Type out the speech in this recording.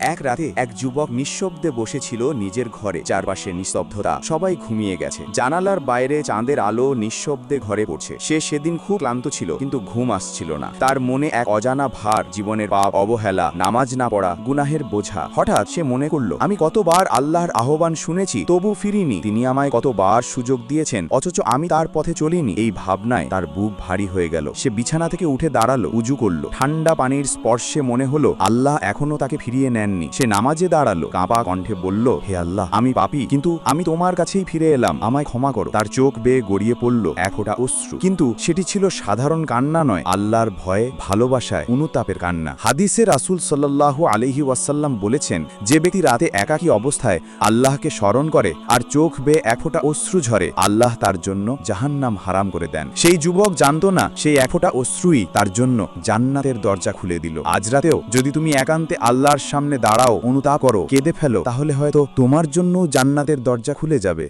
এক রাতে এক যুবক নিঃশব্দে বসেছিল নিজের ঘরে, চারপাশে নিস্তব্ধতা। সবাই ঘুমিয়ে গেছে। জানালার বাইরে চাঁদের আলো নিঃশব্দে ঘরে পড়ছে। সে সেদিন খুব ক্লান্ত ছিল, কিন্তু ঘুম আসছিল না। তার মনে এক অজানা ভার, জীবনের পাপ, অবহেলা, নামাজ না পড়া, গুনাহের বোঝা। হঠাৎ সে মনে করল, আমি কতবার আল্লাহর আহ্বান শুনেছি, তবু ফিরিনি। তিনি আমায় কতবার সুযোগ দিয়েছেন, অথচ আমি তার পথে চলিনি। এই ভাবনায় তার বুক ভারী হয়ে গেল। সে বিছানা থেকে উঠে দাঁড়াল, উজু করল। ঠান্ডা পানির স্পর্শে মনে হলো, আল্লাহ এখনও তাকে ফিরিয়ে নেননি সে নামাজে দাঁড়াল। কাঁপা কণ্ঠে বলল, হে আল্লাহ, আমি পাপি, কিন্তু আমি তোমার কাছেই ফিরে এলাম। আমায় ক্ষমা করো। তার চোখ বেয়ে গড়িয়ে পড়ল এক ফোঁটা অশ্রু। কিন্তু সেটি ছিল সাধারণ কান্না নয়, আল্লাহর ভয়ে, ভালোবাসায়, অনুতাপের কান্না। হাদিসে রাসূল সাল্লাল্লাহু আলাইহি ওয়াসাল্লাম বলেছেন, যে ব্যক্তি রাতে একাকী অবস্থায় আল্লাহকে স্মরণ করে আর চোখ বেয়ে এক ফোঁটা অশ্রু ঝরে, আল্লাহ তার জন্য জাহান্নাম হারাম করে দেন। সেই যুবক জানতো না সেই এক ফোঁটা অশ্রুই তার জন্য জান্নাতের দরজা খুলে দিল। আজ রাতেও যদি তুমি একান্তে আল্লাহর সামনে দাঁড়াও অনুতাপ করো কেঁদে ফেলো তাহলে হয়তো তোমার জন্য জান্নাতের দরজা খুলে যাবে।